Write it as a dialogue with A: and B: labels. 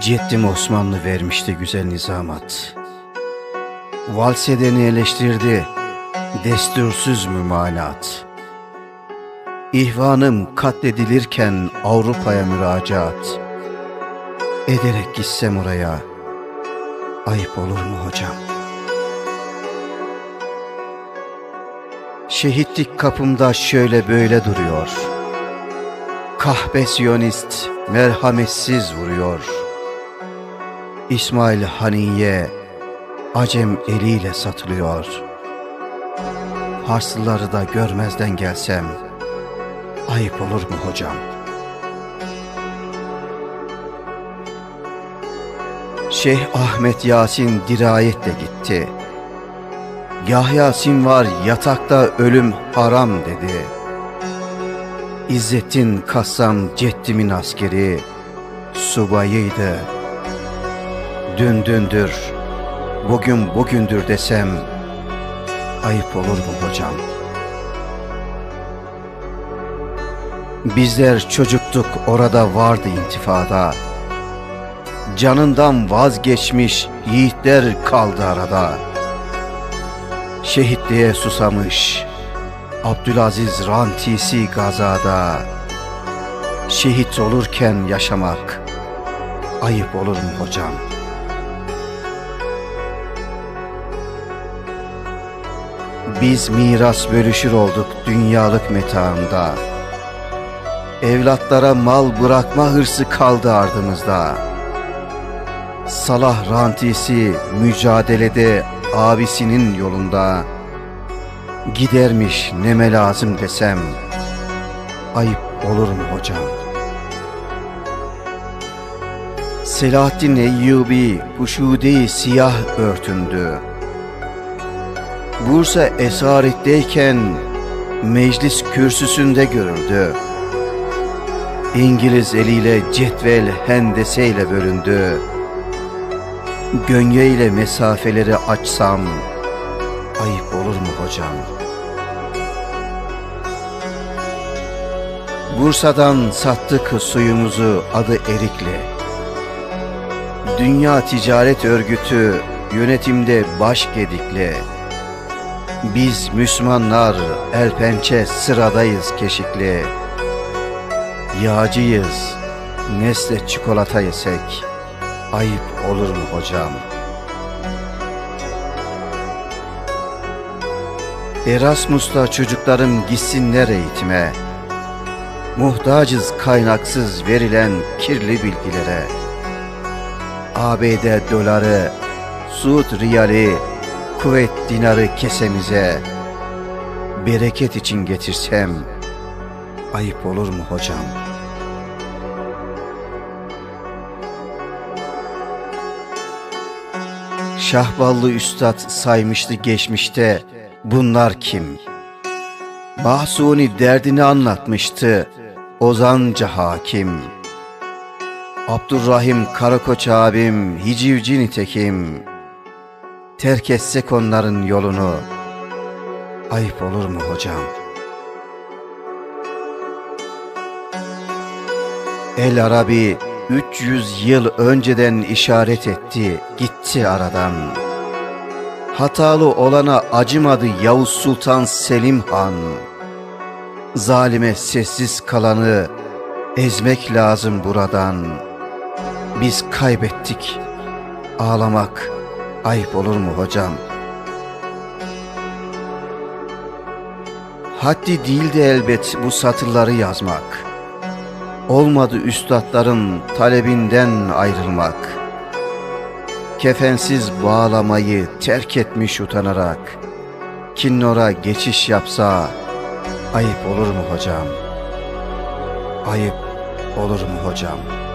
A: Ceddim Osmanlı vermişti güzel nizamat. Valsedeni eleştirdi, destursuz mümanat. İhvanım katledilirken Avrupa'ya müracaat. Ederek gitsem oraya, ayıp olur mu hocam? Şehitlik kapımda şöyle böyle duruyor. Kahpe siyonist merhametsiz vuruyor. İsmail Haniye Acem eliyle satılıyor. Farslıları da görmezden gelsem ayıp olur mu hocam? Şeyh Ahmet Yasin dirayetle gitti. Yahya Sinvar yatakta ölüm haram dedi. İzzettin Kassam Ceddimin askeri subayıydı. Dün dündür, bugün bugündür desem ayıp olur mu hocam? Bizler çocuktuk orada vardı intifada. Canından vazgeçmiş yiğitler kaldı arada. Şehitliğe susamış Abdülaziz Rantisi gazada. Şehit olurken yaşamak ayıp olur mu hocam? Biz miras bölüşür olduk dünyalık metaında. Evlatlara mal bırakma hırsı kaldı ardımızda. Salah rantisi mücadelede abisinin yolunda. Gidermiş neme lazım desem ayıp olur mu hocam? Selahaddin Eyyubi huşude siyah örtündü. Bursa esaretteyken meclis kürsüsünde görüldü. İngiliz eliyle cetvel hendeseyle bölündü. Gönye ile mesafeleri açsam ayıp olur mu hocam? Bursa'dan sattık suyumuzu adı Erikli. Dünya Ticaret Örgütü yönetimde baş gedikli. Biz Müslümanlar el pençe sıradayız keşikli. Yağcıyız, nesle çikolata yesek ayıp olur mu hocam? Erasmus'ta çocuklarım gitsinler eğitime. Muhtacız kaynaksız verilen kirli bilgilere. ABD doları, Suud riyali, kuvvet dinarı kesemize. Bereket için getirsem ayıp olur mu hocam? Şahballı Üstad saymıştı geçmişte bunlar kim? Mahsuni derdini anlatmıştı Ozanca hakim. Abdurrahim Karakoç abim hicivci nitekim. Terk etsek onların yolunu ayıp olur mu hocam? El Arabi 300 yıl önceden işaret etti, gitti aradan. Hatalı olana acımadı Yavuz Sultan Selim Han. Zalime sessiz kalanı ezmek lazım buradan. Biz kaybettik. Ağlamak ayıp olur mu hocam? Haddi değildi elbet bu satırları yazmak. Olmadı üstadların talebinden ayrılmak. Kefensiz bağlamayı terk etmiş utanarak. Kinnora geçiş yapsa ayıp olur mu hocam? Ayıp olur mu hocam?''